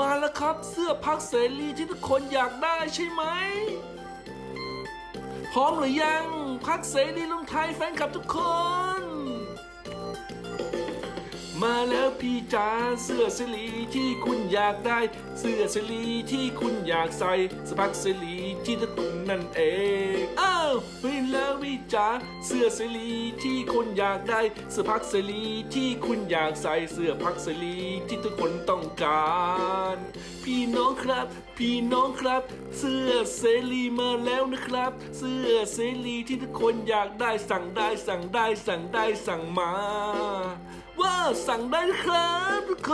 มาแล้วครับเสื้อพักเสรีที่ทุกคนอยากได้ใช่ไหม พร้อมหรือยังพักเสรีลุงไทยแฟนคลับทุกคน มาแล้วพี่จ๋าเสื้อเสรีที่คุณอยากได้ เสื้อเสรีที่คุณอยากใส่สพักเสรีที่ทุกคนนั่นเองอ้าวเห็นแล้วพี่จ๋าเสื้อเสรีที่คนอยากได้เสื้อพักเสรีที่คุณอยากใส่เสื้อพักเสรีที่ทุกคนต้องการ พี่น้องครับ พี่น้องครับ เสื้อเสรีมาแล้วนะครับ เสื้อเสรีที่ทุกคนอยากได้สั่งได้สั่งได้สั่งได้สั่งมา สั่งได้ครับทุกค